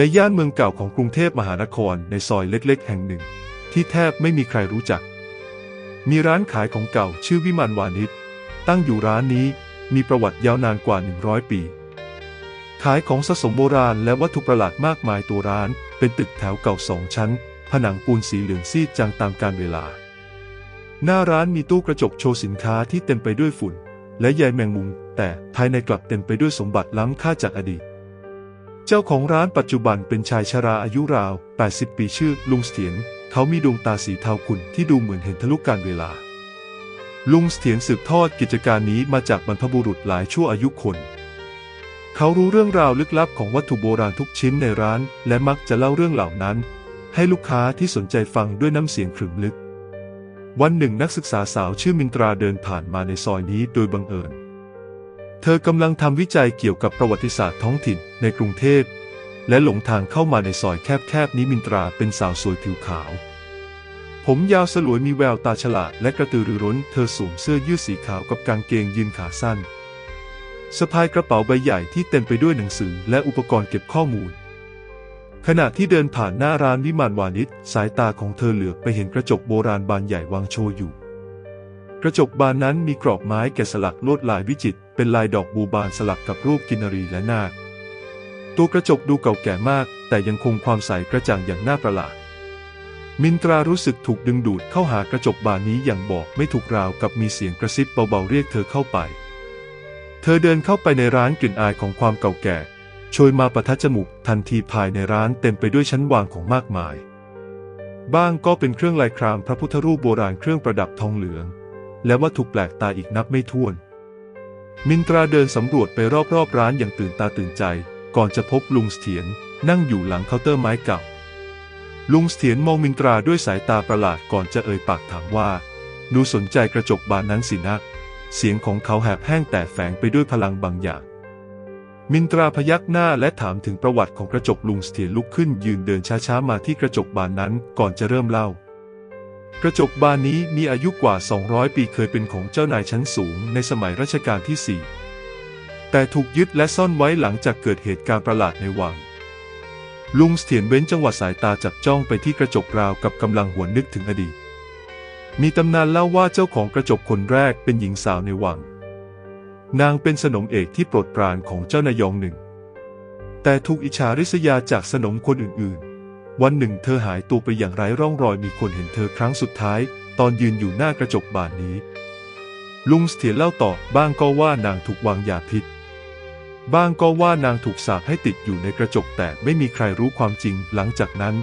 ในย่านเมืองเก่าของกรุงเทพมหานครในซอยเล็ก ๆ แห่งหนึ่ง ที่แทบไม่มีใครรู้จัก มีร้านขายของเก่าชื่อวิมานวานิชตั้งอยู่ร้านนี้มีประวัติยาวนานกว่า 100 ปี ขายของสะสมโบราณและวัตถุประหลาดมากมายตัวร้าน เป็นตึกแถวเก่าสองชั้น ผนังปูนสีเหลืองซีดจางตามกาลเวลา หน้าร้านมีตู้กระจกโชว์สินค้าที่เต็มไปด้วยฝุ่น และใยแมงมุม แต่ภายในกลับเต็มไปด้วยสมบัติล้ำค่าจากอดีต เจ้าของร้านปัจจุบันเป็นชายชราอายุราว 80 ปีชื่อ ลุงเสถียรเขามีดวงตาสีเทาขุ่นที่ดูเหมือนเห็นทะลุกาลเวลา ลุงเสถียรสืบทอดกิจการนี้มาจากบรรพบุรุษหลายชั่วอายุคน เขารู้เรื่องราวลึกลับของวัตถุโบราณทุกชิ้นในร้าน และมักจะเล่าเรื่องเหล่านั้น ให้ลูกค้าที่สนใจฟังด้วยน้ำเสียงขรึมลึก วันหนึ่งนักศึกษาสาวชื่อมินตราเดินผ่านมาในซอยนี้โดยบังเอิญ เธอกำลังทำวิจัยเกี่ยวกับประวัติศาสตร์ท้องถิ่นในกรุงเทพ และหลงทางเข้ามาในซอยแคบๆนี้มินตราเป็นสาวสวยผิวขาว ผมยาวสลวยมีแววตาฉลาดและกระตือรือร้น เธอสวมเสื้อยืดสีขาวกับกางเกงยีนขาสั้นสะพายกระเป๋าใบใหญ่ที่เต็มไปด้วยหนังสือและอุปกรณ์เก็บข้อมูล ขณะที่เดินผ่านหน้าร้านวิมานวานิชสายตาของเธอเหลือบไปเห็นกระจกโบราณบานใหญ่วางโชว์อยู่ กระจกบานนั้นมีกรอบไม้แกะสลักลวดลายวิจิตรเป็นลายดอกบูบานสลักกับรูปกินรีและนาค ตัวกระจกดูเก่าแก่มาก แต่ยังคงความใสกระจ่างอย่างน่าประหลาด มินตรารู้สึกถูกดึงดูดเข้าหากระจกบานนี้อย่างบอกไม่ถูกราวกับมีเสียงกระซิบเบาๆเรียกเธอเข้าไป เธอเดินเข้าไปในร้านกลิ่นอายของความเก่าแก่โชยมาประทัดจมูกทันทีภายในร้านเต็มไปด้วยชั้นวางของมากมาย บ้างก็เป็นเครื่องลายครามพระพุทธรูปโบราณเครื่องประดับทองเหลือง และวัตถุแปลกตาอีกนับไม่ถ้วน มินตราเดินสำรวจไปรอบๆร้านอย่างตื่นตาตื่นใจ ก่อนจะพบลุงเสถียรนั่งอยู่หลังเคาน์เตอร์ไม้เก่า ลุงเสถียรมองมินตราด้วยสายตาประหลาดก่อนจะเอ่ยปากถามว่าหนูสนใจกระจกบานนั้นสินะ เสียงของเขาแหบแห้งแต่แฝงไปด้วยพลังบางอย่าง มินตราพยักหน้าและถามถึงประวัติของกระจกลุงเสถียรลุกขึ้นยืนเดินช้าๆมาที่กระจกบานนั้นก่อนจะเริ่มเล่า กระจกบานนี้มีอายุกว่า 200 ปีเคยเป็นของเจ้านายชั้นสูงในสมัยรัชกาลที่ 4 แต่ถูกยึดและซ่อนไว้หลังจากเกิดเหตุการณ์ประหลาดในวัง ลุงเสถียรเว้นจังหวะสายตาจับจ้องไปที่กระจกราวกับกำลังหวนนึกถึงอดีต มีตำนานเล่าว่าเจ้าของกระจกคนแรกเป็นหญิงสาวในวัง นางเป็นสนมเอกที่โปรดปรานของเจ้านายองหนึ่ง แต่ถูกอิจฉาริษยาจากสนมคนอื่นๆ วันหนึ่งเธอหายตัวไปอย่างไร้ร่องรอยมีคนเห็นเธอครั้งสุดท้าย ตอนยืนอยู่หน้ากระจกบานนี้ ลุงเสถียรเล่าต่อบ้างก็ว่านางถูกวางยาพิษ บ้างก็ว่านางถูกสาปให้ติดอยู่ในกระจกแต่ไม่มีใครรู้ความจริงหลังจากนั้น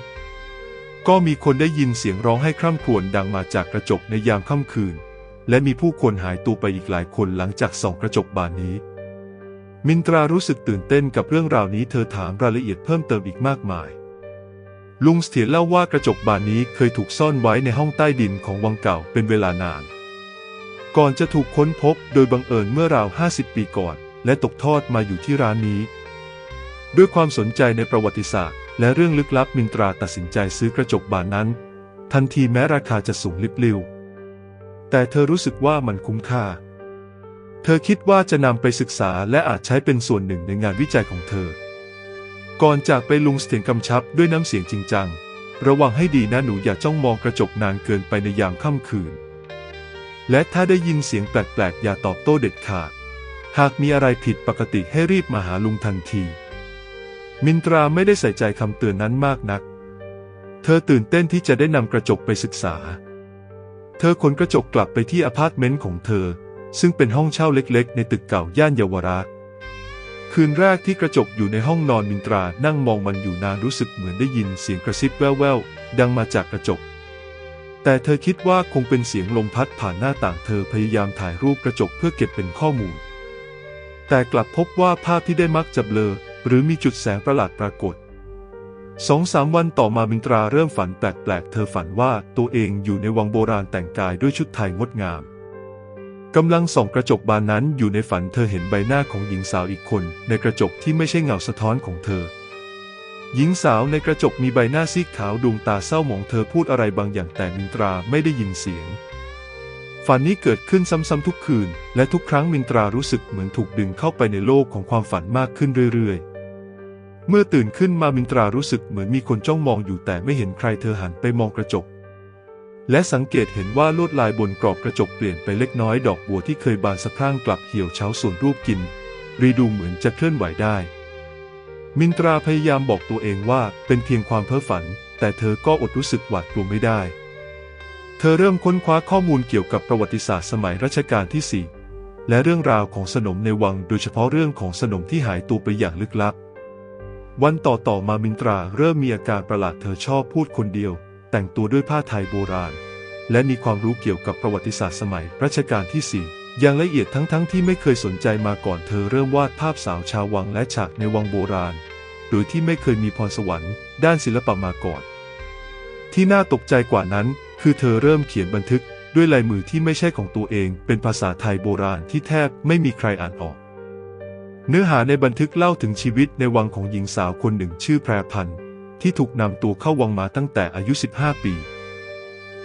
ก็มีคนได้ยินเสียงร้องให้คร่ำครวญดังมาจากกระจกในยามค่ำคืน และมีผู้คนหายตัวไปอีกหลายคนหลังจากส่องกระจกบานนี้ มินตรารู้สึกตื่นเต้นกับเรื่องราวนี้เธอถามรายละเอียดเพิ่มเติมอีกมากมาย ลุงเสถียรเล่าว่ากระจกบานนี้เคยถูกซ่อนไว้ในห้องใต้ดินของวังเก่าเป็นเวลานาน ก่อนจะถูกค้นพบโดยบังเอิญเมื่อราว 50 ปีก่อน และตกทอดมาอยู่ที่ร้านนี้ ด้วยความสนใจในประวัติศาสตร์ และเรื่องลึกลับมินตราตัดสินใจซื้อกระจกบานนั้น ทันทีแม้ราคาจะสูงลิบลิวแต่เธอรู้สึกว่ามันคุ้มค่า เธอคิดว่าจะนำไปศึกษาและอาจใช้เป็นส่วนหนึ่งในงานวิจัยของเธอ ก่อนจากไปลุงเสถียรกำชับด้วยน้ำเสียงจริงจัง ระวังให้ดีนะหนูอย่าจ้องมองกระจกนานเกินไปในยามค่ำคืน และถ้าได้ยินเสียงแปลกๆ อย่าตอบโต้เด็ดขาด หากมีอะไรผิดปกติให้รีบมาหาลุงทันที มินตราไม่ได้ใส่ใจคำเตือนนั้นมากนัก เธอตื่นเต้นที่จะได้นำกระจกไปศึกษา เธอขนกระจกกลับไปที่อพาร์ตเมนต์ของเธอ ซึ่งเป็นห้องเช่าเล็กๆ ในตึกเก่าย่านเยาวราช คืนแรกที่กระจกอยู่ในห้องนอนมินตรานั่งมองมันอยู่นานรู้สึกเหมือนได้ยินเสียงกระซิบแว่วๆ ดังมาจากกระจก แต่เธอคิดว่าคงเป็นเสียงลมพัดผ่านหน้าต่างเธอพยายามถ่ายรูปกระจกเพื่อเก็บเป็นข้อมูล แต่กลับพบว่าภาพที่ได้มักจะเบลอ หรือมีจุดแสงประหลาดปรากฏสองสามวันต่อมามินตราเริ่มฝันแปลกๆ เธอฝันว่าตัวเองอยู่ในวังโบราณแต่งกายด้วยชุดไทยงดงาม กำลังส่องกระจกบานนั้นอยู่ในฝันเธอเห็นใบหน้าของหญิงสาวอีกคน ในกระจกที่ไม่ใช่เงาสะท้อนของเธอ หญิงสาวในกระจกมีใบหน้าซีดขาวดวงตาเศร้าหมองเธอพูดอะไรบางอย่างแต่มินตราไม่ได้ยินเสียง ฝันนี้เกิดขึ้นซ้ำๆทุกคืน และทุกครั้งมินตรารู้สึกเหมือนถูกดึงเข้าไปในโลกของความฝันมากขึ้นเรื่อยๆเมื่อตื่นขึ้นมามินตรารู้สึกเหมือนมีคนจ้องมองอยู่แต่ไม่เห็นใครเธอหันไปมองกระจก และสังเกตเห็นว่าลวดลายบนกรอบกระจกเปลี่ยนไปเล็กน้อยดอกบัวที่เคยบานสะพรั่งกลับเหี่ยวเฉาส่วนรูปกิน รีดูเหมือนจะเคลื่อนไหวได้ มินตราพยายามบอกตัวเองว่าเป็นเพียงความเพ้อฝัน แต่เธอก็อดรู้สึกหวาดกลัวไม่ได้ เธอเริ่มค้นคว้าข้อมูลเกี่ยวกับประวัติศาสตร์สมัยรัชกาลที่4และเรื่องราวของสนมในวังโดยเฉพาะเรื่องของสนมที่หายตัวไปอย่างลึกลับ วันต่อต่อมามินตราเริ่มมีอาการประหลาดเธอชอบพูดคนเดียว แต่งตัวด้วยผ้าไทยโบราณ และมีความรู้เกี่ยวกับประวัติศาสตร์สมัยรัชกาลที่ 4 อย่างละเอียดทั้งๆทที่ไม่เคยสนใจมาก่อนเธอเริ่มวาดภาพสาวชาววังและฉากในวังโบราณ โดยที่ไม่เคยมีพรสวรรค์ด้านศิลปะมาก่อน ที่น่าตกใจกว่านั้น คือเธอเริ่มเขียนบันทึกด้วยลายมือที่ไม่ใช่ของตัวเอง เป็นภาษาไทยโบราณที่แทบไม่มีใครอ่านออก เนื้อหาในบันทึกเล่าถึงชีวิตในวังของหญิงสาวคนหนึ่งชื่อแพรพันธ์ ที่ถูกนำตัวเข้าวังมาตั้งแต่อายุ 15 ปี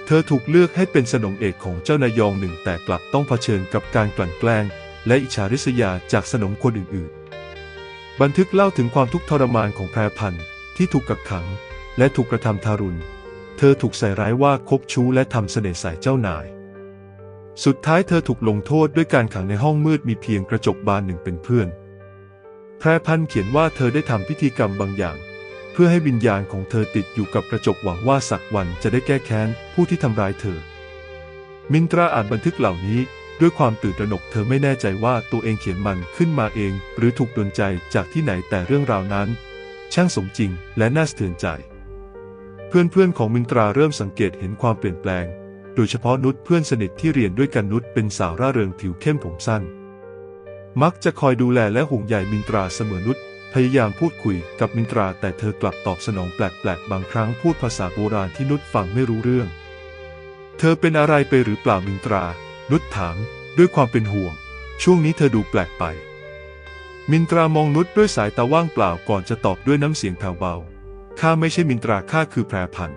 เธอถูกเลือกให้เป็นสนมเอกของเจ้านายองหนึ่งแต่กลับต้องเผชิญกับการกลั่นแกล้ง และอิจฉาริษยาจากสนมคนอื่นๆ บันทึกเล่าถึงความทุกข์ทรมานของแพรพันธ์ที่ถูกกักขัง และถูกกระทำทารุณ เธอถูกใส่ร้ายว่าคบชู้และทำเสน่ห์ใส่เจ้านาย สุดท้ายเธอถูกลงโทษด้วยการขังในห้องมืดมีเพียงกระจกบานหนึ่งเป็นเพื่อนแพรพันธ์เขียนว่าเธอได้ทำพิธีกรรมบางอย่าง เพื่อให้วิญญาณของเธอติดอยู่กับกระจกหวังว่าสักวันจะได้แก้แค้นผู้ที่ทำร้ายเธอ มินตราอ่านบันทึกเหล่านี้ด้วยความตื่นตระหนกเธอไม่แน่ใจว่าตัวเองเขียนมันขึ้นมาเอง หรือถูกดลใจจากที่ไหนแต่เรื่องราวนั้น ช่างสมจริงและน่าสะเทือนใจ เพื่อนๆของมินตราเริ่มสังเกตเห็นความเปลี่ยนแปลง โดยเฉพาะนุชเพื่อนสนิทที่เรียนด้วยกันนุชเป็นสาวร่าเริงผิวเข้มผมสั้น มักจะคอยดูแลและห่วงใยมินตราเสมอนุช พยายามพูดคุยกับมินตราแต่เธอกลับตอบสนองแปลกๆ บางครั้งพูดภาษาโบราณที่นุชฟังไม่รู้เรื่อง เธอเป็นอะไรไปหรือเปล่ามินตรา นุชถามด้วยความเป็นห่วง ช่วงนี้เธอดูแปลกไป มินตรามองนุชด้วยสายตาว่างเปล่าก่อนจะตอบด้วยน้ำเสียงแผ่วเบา ข้าไม่ใช่มินตราข้าคือแพรพัน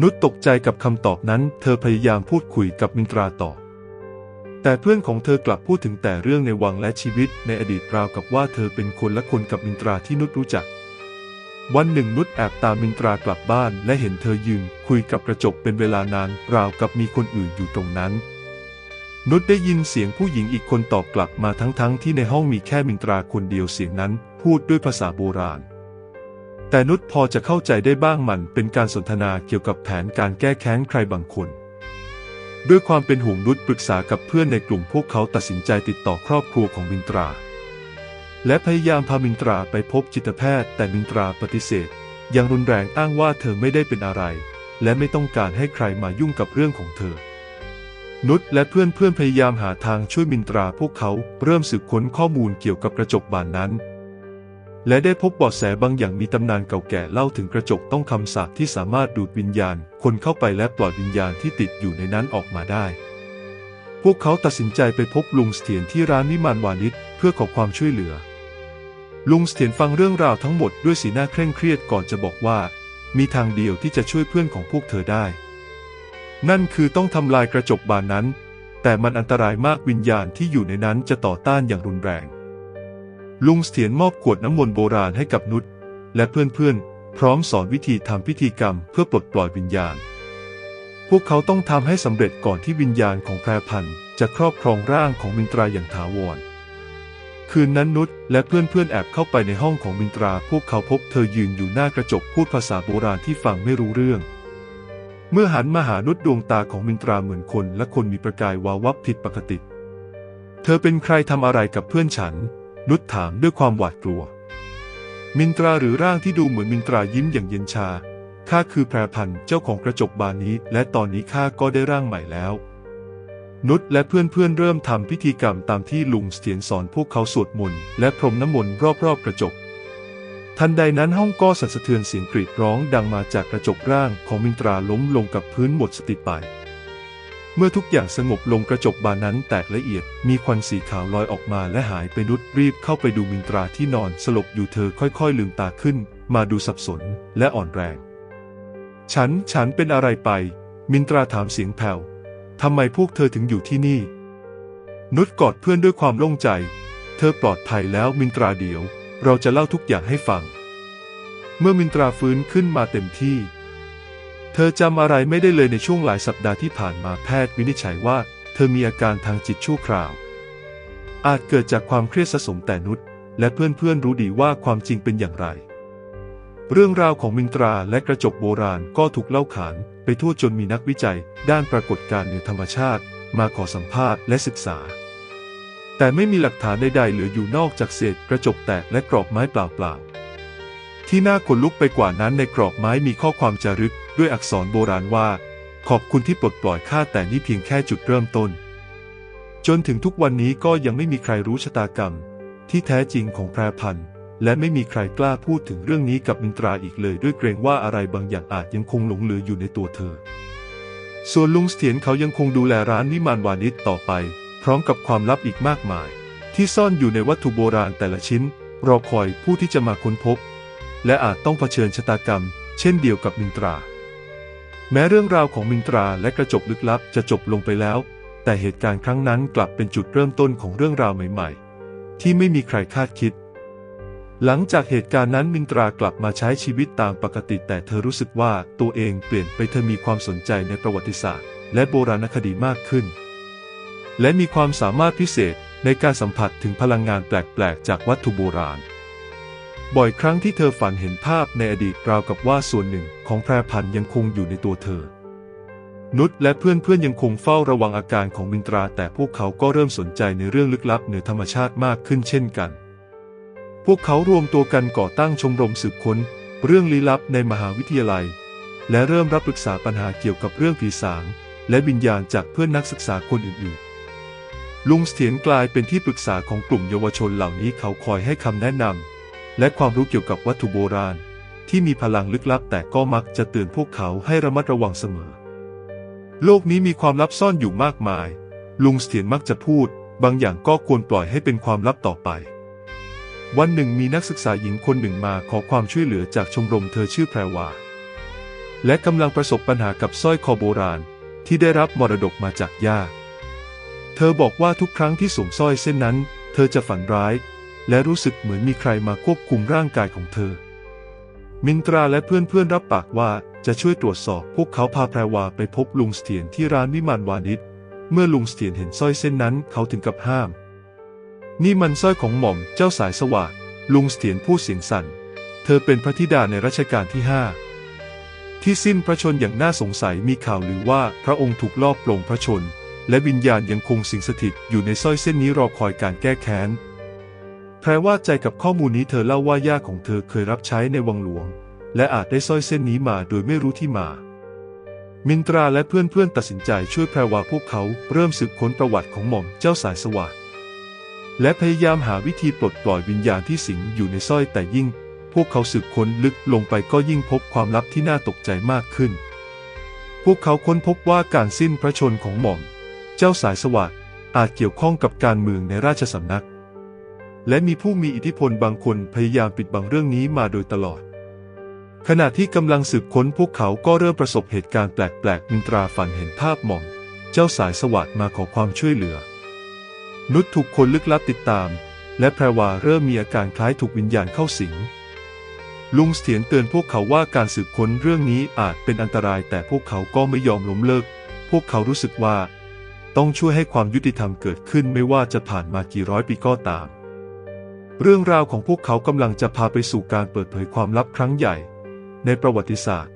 นุชตกใจกับคำตอบนั้น เธอพยายามพูดคุยกับมินตราต่อ แต่เพื่อนของเธอกลับพูดถึงแต่เรื่องในวังและชีวิตในอดีตราวกับว่าเธอเป็นคนละคนกับมินตราที่นุชรู้จัก วันหนึ่งนุชแอบตามมินตรากลับบ้านและเห็นเธอยืนคุยกับกระจกเป็นเวลานานราวกับมีคนอื่นอยู่ตรงนั้น นุชได้ยินเสียงผู้หญิงอีกคนตอบกลับมาทั้งๆทที่ในห้องมีแค่มินตราคนเดียวเสียงนั้นพูดด้วยภาษาโบราณ แต่นุชพอจะเข้าใจได้บ้างมันเป็นการสนทนาเกี่ยวกับแผนการแก้แค้นใครบางคน ด้วยความเป็นห่วงนุชปรึกษากับเพื่อนในกลุ่มพวกเขาตัดสินใจติดต่อครอบครัวของมินตรา และพยายามพามินตราไปพบจิตแพทย์ แต่มินตราปฏิเสธอย่างรุนแรงอ้างว่าเธอไม่ได้เป็นอะไร และไม่ต้องการให้ใครมายุ่งกับเรื่องของเธอ นุชและเพื่อนเพื่อนพยายามหาทางช่วยมินตราพวกเขาเริ่มสืบค้นข้อมูลเกี่ยวกับกระจกบานนั้น และได้พบเบาะแสบางอย่างมีตำนานเก่าแก่เล่าถึงกระจกต้องคำสาปที่สามารถดูดวิญญาณ คนเข้าไปและปล่อยวิญญาณที่ติดอยู่ในนั้นออกมาได้ พวกเขาตัดสินใจไปพบลุงเสถียรที่ร้านวิมานวานิชเพื่อขอความช่วยเหลือ ลุงเสถียรฟังเรื่องราวทั้งหมดด้วยสีหน้าเคร่งเครียดก่อนจะบอกว่า มีทางเดียวที่จะช่วยเพื่อนของพวกเธอได้ นั่นคือต้องทำลายกระจกบานนั้น แต่มันอันตรายมากวิญญาณที่อยู่ในนั้นจะต่อต้านอย่างรุนแรง ลุงเสถียรมอบขวดน้ำมนต์โบราณให้กับนุชและเพื่อนๆ พร้อมสอนวิธีทำพิธีกรรมเพื่อปลดปล่อยวิญญาณ พวกเขาต้องทำให้สำเร็จก่อนที่วิญญาณของแพรพันธ์จะครอบครองร่างของมินตราอย่างถาวร คืนนั้นนุชและเพื่อนๆแอบเข้าไปในห้องของมินตรา พวกเขาพบเธอยืนอยู่หน้ากระจกพูดภาษาโบราณที่ฟังไม่รู้เรื่อง เมื่อหันมาหานุชดวงตาของมินตราเหมือนคนและคนมีประกายวาววับผิดปกติ เธอเป็นใครทำอะไรกับเพื่อนฉัน นุชถามด้วยความหวาดกลัว มินตราหรือร่างที่ดูเหมือนมินตรายิ้มอย่างเย็นชา ข้าคือแพรพันธ์เจ้าของกระจกบานนี้ และตอนนี้ข้าก็ได้ร่างใหม่แล้ว นุชและเพื่อนๆเริ่มทำพิธีกรรมตามที่ลุงเสถียรสอนพวกเขาสวดมนต์และพรมน้ำมนต์รอบๆกระจก ทันใดนั้นห้องก็สั่นสะเทือนเสียงกรีดร้องดังมาจากกระจกร่างของมินตราล้มลงกับพื้นหมดสติไป เมื่อทุกอย่างสงบลงกระจกบานนั้นแตกละเอียด มีควันสีขาวลอยออกมาและหายไปนุชรีบเข้าไปดูมินตราที่นอนสลบอยู่เธอค่อยๆ ลืมตาขึ้น มาดูสับสนและอ่อนแรง ฉัน ฉันเป็นอะไรไป มินตราถามเสียงแผ่วทำไมพวกเธอถึงอยู่ที่นี่ นุชกอดเพื่อนด้วยความโล่งใจ เธอปลอดภัยแล้วมินตราเดียว เราจะเล่าทุกอย่างให้ฟัง เมื่อมินตราฟื้นขึ้นมาเต็มที่ เธอจำอะไรไม่ได้เลยในช่วงหลายสัปดาห์ที่ผ่านมาแพทย์วินิจฉัยว่า เธอมีอาการทางจิตชั่วคราว อาจเกิดจากความเครียดสะสมแต่นุชและเพื่อนๆรู้ดีว่าความจริงเป็นอย่างไร เรื่องราวของมินตราและกระจกโบราณก็ถูกเล่าขานไปทั่วจนมีนักวิจัย ด้านปรากฏการณ์เหนือธรรมชาติ มาขอสัมภาษณ์และศึกษา แต่ไม่มีหลักฐานใดๆเหลืออยู่นอกจากเศษกระจกแตกและกรอบไม้เปล่าๆ ที่น่าขนลุกไปกว่านั้นในกรอบไม้มีข้อความจารึกด้วยอักษรโบราณว่า ขอบคุณที่ปลดปล่อยข้าแต่นี่เพียงแค่จุดเริ่มต้น จนถึงทุกวันนี้ก็ยังไม่มีใครรู้ชะตากรรม ที่แท้จริงของแพรพันธุ์และไม่มีใครกล้าพูดถึงเรื่องนี้กับมินตราอีกเลย ด้วยเกรงว่าอะไรบางอย่างอาจยังคงหลงเหลืออยู่ในตัวเธอ ส่วนลุงเสถียรเขายังคงดูแลร้านวิมานวานิชต่อไป พร้อมกับความลับอีกมากมาย ที่ซ่อนอยู่ในวัตถุโบราณแต่ละชิ้น รอคอยผู้ที่จะมาค้นพบ และอาจต้องเผชิญชะตากรรม เช่นเดียวกับมินตรา แม้เรื่องราวของมินตราและกระจกลึกลับจะจบลงไปแล้ว แต่เหตุการณ์ครั้งนั้นกลับเป็นจุดเริ่มต้นของเรื่องราวใหม่ ๆ ที่ไม่มีใครคาดคิด หลังจากเหตุการณ์นั้นมินตรากลับมาใช้ชีวิตตามปกติ แต่เธอรู้สึกว่าตัวเองเปลี่ยนไปเธอมีความสนใจในประวัติศาสตร์ และโบราณคดีมากขึ้น และมีความสามารถพิเศษในการสัมผัสถึงพลังงานแปลก ๆ จากวัตถุโบราณ บ่อยครั้งที่เธอฝันเห็นภาพในอดีตราวกับว่าส่วนหนึ่งของแพรพันยังคงอยู่ในตัวเธอ นุชและเพื่อนๆยังคงเฝ้าระวังอาการของมินตรา แต่พวกเขาก็เริ่มสนใจในเรื่องลึกลับเหนือธรรมชาติมากขึ้นเช่นกัน พวกเขารวมตัวกันก่อตั้งชมรมสืบค้น เรื่องลี้ลับในมหาวิทยาลัย และเริ่มรับปรึกษาปัญหาเกี่ยวกับเรื่องผีสาง และวิญญาณจากเพื่อนนักศึกษาคนอื่นๆลุงเสถียรกลายเป็นที่ปรึกษาของกลุ่มเยาวชนเหล่านี้เขาคอยให้คำแนะนำ และความรู้เกี่ยวกับวัตถุโบราณ ที่มีพลังลึกลับแต่ก็มักจะเตือนพวกเขาให้ระมัดระวังเสมอ โลกนี้มีความลับซ่อนอยู่มากมาย ลุงเสถียรมักจะพูด บางอย่างก็ควรปล่อยให้เป็นความลับต่อไป วันหนึ่งมีนักศึกษาหญิงคนหนึ่งมาขอความช่วยเหลือจากชมรมเธอชื่อแพรวา และกำลังประสบปัญหากับสร้อยคอโบราณ ที่ได้รับมรดกมาจากย่า เธอบอกว่าทุกครั้งที่สวมสร้อยเส้นนั้น เธอจะฝันร้าย และรู้สึกเหมือนมีใครมาควบคุมร่างกายของเธอ มินตราและเพื่อนๆรับปากว่าจะช่วยตรวจสอบพวกเขาพาแพรวาไปพบลุงเสถียรที่ร้านวิมานวานิชเมื่อลุงเสถียรเห็นสร้อยเส้นนั้นเขาถึงกับห้าม นี่มันสร้อยของหม่อมเจ้าสายสว่างลุงเสถียรพูดเสียงสั่น เธอเป็นพระธิดาในรัชกาลที่ห้าที่สิ้นพระชนอย่างน่าสงสัยมีข่าวหรือว่าพระองค์ถูกลอบปลงพระชน และวิญญาณยังคงสิงสถิตอยู่ในสร้อยเส้นนี้รอคอยการแก้แค้น แพรว่าใจกับข้อมูลนี้เธอเล่าว่าย่าของเธอเคยรับใช้ในวังหลวง และอาจได้สร้อยเส้นนี้มาโดยไม่รู้ที่มา มินตราและเพื่อนๆตัดสินใจช่วยแพรวาพวกเขาเริ่มสืบค้นประวัติของหม่อมเจ้าสายสว่างและพยายามหาวิธีปลดปล่อยวิญญาณที่สิงอยู่ในสร้อยแต่ยิ่ง พวกเขาสืบค้นลึกลงไปก็ยิ่งพบความลับที่น่าตกใจมากขึ้น พวกเขาค้นพบว่าการสิ้นพระชนของหม่อม เจ้าสายสวัสด์อาจเกี่ยวข้องกับการเมืองในราชสำนัก และมีผู้มีอิทธิพลบางคนพยายามปิดบังเรื่องนี้มาโดยตลอด ขณะที่กำลังสืบค้นพวกเขาก็เริ่มประสบเหตุการณ์แปลกๆมินตราฝันเห็นภาพหม่อม เจ้าสายสวัสดิ์มาขอความช่วยเหลือ นุชถูกคนลึกลับติดตาม และแพรวาเริ่มมีอาการคล้ายถูกวิญญาณเข้าสิงลุงเสถียรเตือนพวกเขาว่าการสืบค้นเรื่องนี้อาจเป็นอันตรายแต่พวกเขาก็ไม่ยอมล้มเลิก พวกเขารู้สึกว่า ต้องช่วยให้ความยุติธรรมเกิดขึ้นไม่ว่าจะผ่านมากี่ร้อยปีก็ตาม เรื่องราวของพวกเขากำลังจะพาไปสู่การเปิดเผยความลับครั้งใหญ่ ในประวัติศาสตร์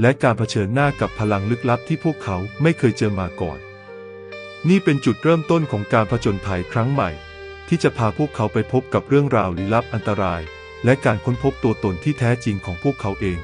และการเผชิญหน้ากับพลังลึกลับที่พวกเขาไม่เคยเจอมาก่อน นี่เป็นจุดเริ่มต้นของการผจญภัยครั้งใหม่ ที่จะพาพวกเขาไปพบกับเรื่องราวลี้ลับอันตราย และการค้นพบตัวตนที่แท้จริงของพวกเขาเอง